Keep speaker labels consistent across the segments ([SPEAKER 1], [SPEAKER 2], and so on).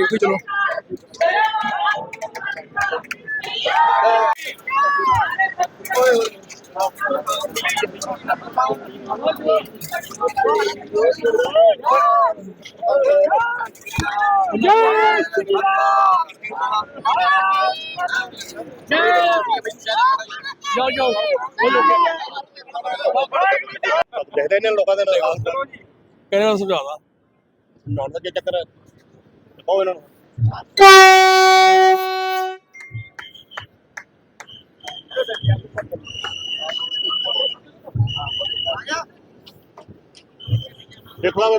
[SPEAKER 1] ਦੇਖੀ ਦੇਖੀ ਇੱਕ ਚਲੋ।
[SPEAKER 2] ਦੇਖਦੇ ਨੇ ਲੋਕਾਂ ਦੇ ਨਾਲ।
[SPEAKER 1] ਨਾਲ ਸਮਝਾਉਂਦਾ?
[SPEAKER 2] ਨਾਲ ਦਾ ਕੀ ਚੱਕਰ ਹੈ। ਉਹ ਇਹਨਾਂ ਨੂੰ ਦੇਖ ਲਾ ਵੇ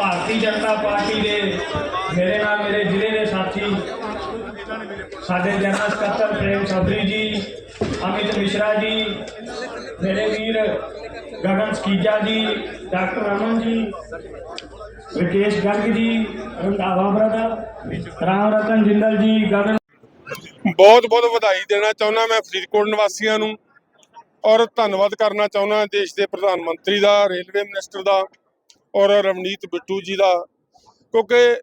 [SPEAKER 3] ਭਾਰਤੀ ਜਨਤਾ ਪਾਰਟੀ ਦੇ ਮੇਰੇ ਨਾਲ ਮੇਰੇ ਜ਼ਿਲ੍ਹੇ ਦੇ ਸਾਥੀ, ਸਾਡੇ ਜਨਰਲ ਸਕੱਤਰ ਪ੍ਰੇਮ ਚੌਧਰੀ ਜੀ, ਅਮਿਤ ਮਿਸ਼ਰਾ ਜੀ, ਮੇਰੇ ਵੀਰ ਗਗਨ ਸਕੀਜਾ ਜੀ, ਡਾਕਟਰ ਅਮਨ ਜੀ ਵਿਕੇਸ਼ ਗਰਗ ਜੀ, ਰੰਧਾਵਾ ਬ੍ਰਦਰ ਰਾਮ ਰਤਨ ਜਿੰਦਲ ਜੀ, ਗਗਨ
[SPEAKER 4] ਬਹੁਤ ਬਹੁਤ ਵਧਾਈ ਦੇਣਾ ਚਾਹੁੰਦਾ ਮੈਂ ਫਰੀਦਕੋਟ ਨਿਵਾਸੀਆਂ ਨੂੰ ਔਰ ਧੰਨਵਾਦ ਕਰਨਾ ਚਾਹੁੰਦਾ ਦੇਸ਼ ਦੇ ਪ੍ਰਧਾਨ ਮੰਤਰੀ ਦਾ, ਰੇਲਵੇ ਮਿਨਿਸਟਰ ਦਾ ਔਰ ਰਵਨੀਤ ਬਿੱਟੂ ਜੀ ਦਾ, ਕਿਉਂਕਿ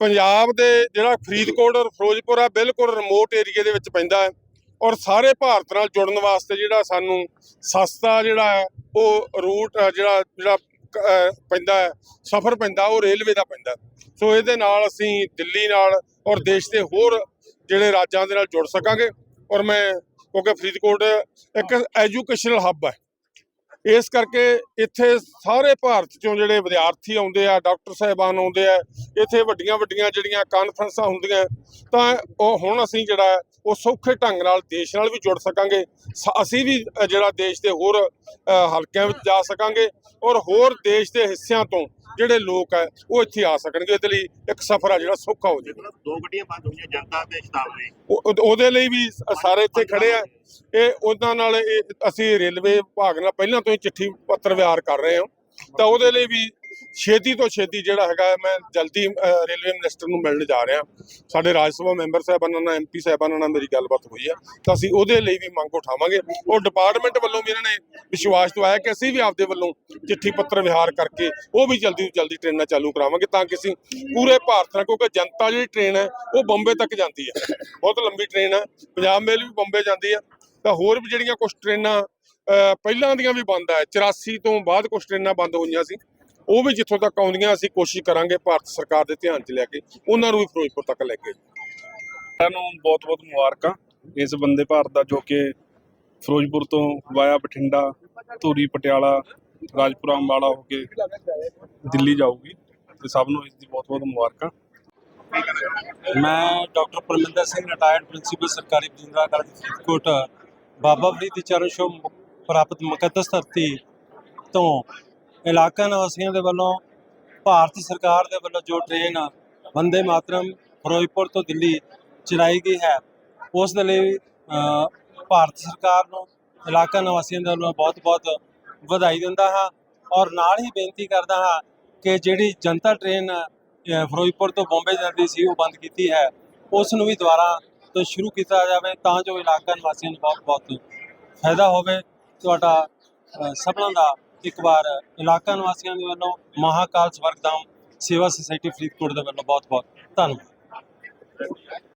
[SPEAKER 4] ਪੰਜਾਬ ਦੇ ਜਿਹੜਾ ਫਰੀਦਕੋਟ ਔਰ ਫਿਰੋਜ਼ਪੁਰ ਆ, ਬਿਲਕੁਲ ਰਿਮੋਟ ਏਰੀਏ ਦੇ ਵਿੱਚ ਪੈਂਦਾ ਹੈ ਔਰ ਸਾਰੇ ਭਾਰਤ ਨਾਲ ਜੁੜਨ ਵਾਸਤੇ ਜਿਹੜਾ ਸਾਨੂੰ ਸਸਤਾ ਜਿਹੜਾ ਹੈ, ਉਹ ਰੂਟ ਜਿਹੜਾ ਜਿਹੜਾ ਪੈਂਦਾ ਸਫ਼ਰ ਪੈਂਦਾ, ਉਹ ਰੇਲਵੇ ਦਾ ਪੈਂਦਾ ਸੋ ਇਹਦੇ ਨਾਲ ਅਸੀਂ ਦਿੱਲੀ ਨਾਲ ਔਰ ਦੇਸ਼ ਦੇ ਹੋਰ ਜਿਹੜੇ ਰਾਜਾਂ ਦੇ ਨਾਲ ਜੁੜ ਸਕਾਂਗੇ ਔਰ ਮੈਂ, ਕਿਉਂਕਿ ਫਰੀਦਕੋਟ ਇੱਕ ਐਜੂਕੇਸ਼ਨਲ ਹੱਬ ਹੈ। ਇਸ ਕਰਕੇ ਇੱਥੇ ਸਾਰੇ ਭਾਰਤ ਚੋਂ ਜਿਹੜੇ ਵਿਦਿਆਰਥੀ ਆਉਂਦੇ ਆ, ਡਾਕਟਰ ਸਾਹਿਬਾਨ ਆਉਂਦੇ ਆ, ਇੱਥੇ ਵੱਡੀਆਂ ਵੱਡੀਆਂ ਜਿਹੜੀਆਂ ਕਾਨਫਰੰਸਾਂ ਹੁੰਦੀਆਂ, ਤਾਂ ਉਹ ਹੁਣ ਅਸੀਂ ਜਿਹੜਾ ਉਹ ਸੌਖੇ ਢੰਗ ਨਾਲ ਦੇਸ਼ ਨਾਲ ਵੀ ਜੁੜ ਸਕਾਂਗੇ। ਸ- ਅਸੀਂ ਵੀ ਜਿਹੜਾ ਦੇਸ਼ ਦੇ ਹੋਰ ਹਲਕਿਆਂ ਵਿੱਚ ਜਾ ਸਕਾਂਗੇ ਔਰ ਹੋਰ ਦੇਸ਼ ਦੇ ਹਿੱਸਿਆਂ ਤੋਂ ਜਿਹੜੇ ਲੋਕ ਹੈ ਉਹ ਇੱਥੇ ਆ ਸਕਣਗੇ ਇਹਦੇ ਲਈ ਇੱਕ ਸਫ਼ਰ ਆ ਜਿਹੜਾ ਸੌਖਾ ਹੋ ਜਾਏਗਾ
[SPEAKER 2] ਦੋ ਗੱਡੀਆਂ ਬੰਦ ਹੋਈਆਂ ਜਨਤਾ ਤੇ ਸ਼ਤਾਬਦੀ
[SPEAKER 4] ਉਹ- ਉਹ- ਉਹਦੇ ਲਈ ਵੀ ਸਾਰੇ ਇੱਥੇ ਖੜੇ ਆ। ਇਹ ਉਹਨਾਂ ਨਾਲ ਅਸੀਂ ਰੇਲਵੇ ਵਿਭਾਗ ਨਾਲ ਪਹਿਲਾਂ ਤੋਂ ਹੀ ਚਿੱਠੀ ਪੱਤਰ ਵਿਹਾਰ ਕਰ ਰਹੇ ਹਾਂ। ਤਾਂ ਉਹਦੇ ਲਈ ਵੀ ਛੇਤੀ ਤੋਂ ਛੇਤੀ ਜਿਹੜਾ ਹੈਗਾ ਮੈਂ ਜਲਦੀ ਰੇਲਵੇ ਮਿਨਿਸਟਰ ਨੂੰ ਮਿਲਣ ਜਾ ਰਿਹਾ। ਸਾਡੇ ਰਾਜ ਸਭਾ ਮੈਂਬਰ ਸਾਹਿਬਾਨਾਂ ਨਾਲ ਐਮਪੀ ਸਾਹਿਬਾਨਾਂ ਨਾਲ ਮੇਰੀ ਗੱਲਬਾਤ ਹੋਈ ਆ। ਤਾਂ ਅਸੀਂ ਉਹਦੇ ਲਈ ਵੀ ਮੰਗ ਉਠਾਵਾਂਗੇ। ਉਹ ਡਿਪਾਰਟਮੈਂਟ ਵੱਲੋਂ ਵੀ ਇਹਨਾਂ ਨੇ ਵਿਸ਼ਵਾਸ ਦਵਾਇਆ ਕਿ ਅਸੀਂ ਵੀ ਆਪਦੇ ਵੱਲੋਂ ਚਿੱਠੀ ਪੱਤਰ ਵਿਹਾਰ ਕਰਕੇ ਉਹ ਵੀ ਜਲਦੀ ਤੋਂ ਜਲਦੀ ਟ੍ਰੇਨਾਂ ਚਾਲੂ ਕਰਾਵਾਂਗੇ ਤਾਂ ਕਿ ਅਸੀਂ ਪੂਰੇ ਭਾਰਤ ਨਾਲ ਕਿਉਂਕਿ ਜਨਤਾ ਜਿਹੜੀ ਟ੍ਰੇਨ ਹੈ ਉਹ ਬੰਬੇ ਤੱਕ ਜਾਂਦੀ ਹੈ। ਬਹੁਤ ਲੰਬੀ ਟ੍ਰੇਨ ਹੈ। ਪੰਜਾਬ ਮੇਲ ਵੀ ਬੰਬੇ ਜਾਂਦੀ ਹੈ। ਤਾਂ ਹੋਰ ਵੀ ਜਿਹੜੀਆਂ ਕੁਝ ਟ੍ਰੇਨਾਂ ਅਹ, ਪਹਿਲਾਂ ਦੀਆਂ ਵੀ ਬੰਦ ਹੈ 84 ਤੋਂ ਬਾਅਦ ਕੁਝ ਟ੍ਰੇਨਾਂ ਬੰਦ ਹੋਈਆਂ ਸੀ। ਉਹ ਵੀ ਜਿੱਥੋਂ ਤੱਕ ਆਉਂਦੀਆਂ ਅਸੀਂ ਕੋਸ਼ਿਸ਼ ਕਰਾਂਗੇ ਭਾਰਤ ਸਰਕਾਰ ਦੇ ਧਿਆਨ 'ਚ ਲੈ ਕੇ ਉਹਨਾਂ ਨੂੰ ਵੀ ਫਿਰੋਜ਼ਪੁਰ ਤੱਕ ਲੈ ਕੇ।
[SPEAKER 5] ਸਾਰਿਆਂ ਨੂੰ ਬਹੁਤ-ਬਹੁਤ ਮੁਬਾਰਕਾਂ ਇਸ ਬੰਦੇ ਭਾਰਤ ਦਾ ਜੋ ਕਿ ਫਿਰੋਜ਼ਪੁਰ ਤੋਂ ਵਾਇਆ ਬਠਿੰਡਾ ਧੂਰੀ ਪਟਿਆਲਾ ਰਾਜਪੁਰਾ ਅੰਬਾਲਾ ਹੋ ਕੇ ਦਿੱਲੀ ਜਾਊਗੀ। ਤੇ ਸਭ ਨੂੰ ਇਸ ਦੀ ਬਹੁਤ-ਬਹੁਤ ਮੁਬਾਰਕਾਂ।
[SPEAKER 6] ਮੈਂ doctor Parminder Singh retired principal ਸਰਕਾਰੀ ਬਜਿੰਦਰਾ ਕਾਲਜ ਫਰੀਦਕੋਟ ਬਾਬਾ ਫਰੀਦ ਦੀ ਚਰਨ ਮੁ- ਪ੍ਰਾਪਤ ਮੁਕੱਦਸ ਧਰਤੀ ਤੋਂ ਇਲਾਕਾ ਨਿਵਾਸੀਆਂ ਦੇ ਵੱਲੋਂ ਭਾਰਤ ਸਰਕਾਰ ਦੇ ਵੱਲੋਂ ਜੋ ਟ੍ਰੇਨ ਵੰਦੇ ਮਾਤਰਮ ਫਿਰੋਜ਼ਪੁਰ ਤੋਂ ਦਿੱਲੀ ਚਲਾਈ ਗਈ ਹੈ, ਉਸ ਦੇ ਲਈ ਭਾਰਤ ਸਰਕਾਰ ਨੂੰ ਇਲਾਕਾ ਨਿਵਾਸੀਆਂ ਦੇ ਵੱਲੋਂ ਬਹੁਤ-ਬਹੁਤ ਵਧਾਈ ਦਿੰਦਾ ਹਾਂ ਔਰ ਨਾਲ ਹੀ ਬੇਨਤੀ ਕਰਦਾ ਹਾਂ ਕਿ ਜਿਹੜੀ ਜਨਤਾ ਟ੍ਰੇਨ ਫਿਰੋਜ਼ਪੁਰ ਤੋਂ ਬੰਬੇ ਜਾਂਦੀ ਸੀ, ਉਹ ਬੰਦ ਕੀਤੀ ਹੈ। ਉਸ ਨੂੰ ਵੀ ਦੁਬਾਰਾ ਤੋਂ ਸ਼ੁਰੂ ਕੀਤਾ ਜਾਵੇ ਤਾਂ ਜੋ ਇਲਾਕਾ ਨਿਵਾਸੀਆਂ ਨੂੰ ਬਹੁਤ-ਬਹੁਤ ਫਾਇਦਾ ਹੋਵੇ। ਤੁਹਾਡਾ ਸਭਨਾਂ ਦਾ ਇੱਕ ਵਾਰ ਇਲਾਕਾ ਨਿਵਾਸੀਆਂ ਦੇ ਵੱਲੋਂ ਮਹਾਕਾਲ ਸਵਰਗਦਾਮ ਸੇਵਾ ਸੁਸਾਇਟੀ ਫਰੀਦਕੋਟ ਦੇ ਵੱਲੋਂ ਬਹੁਤ-ਬਹੁਤ ਧੰਨਵਾਦ।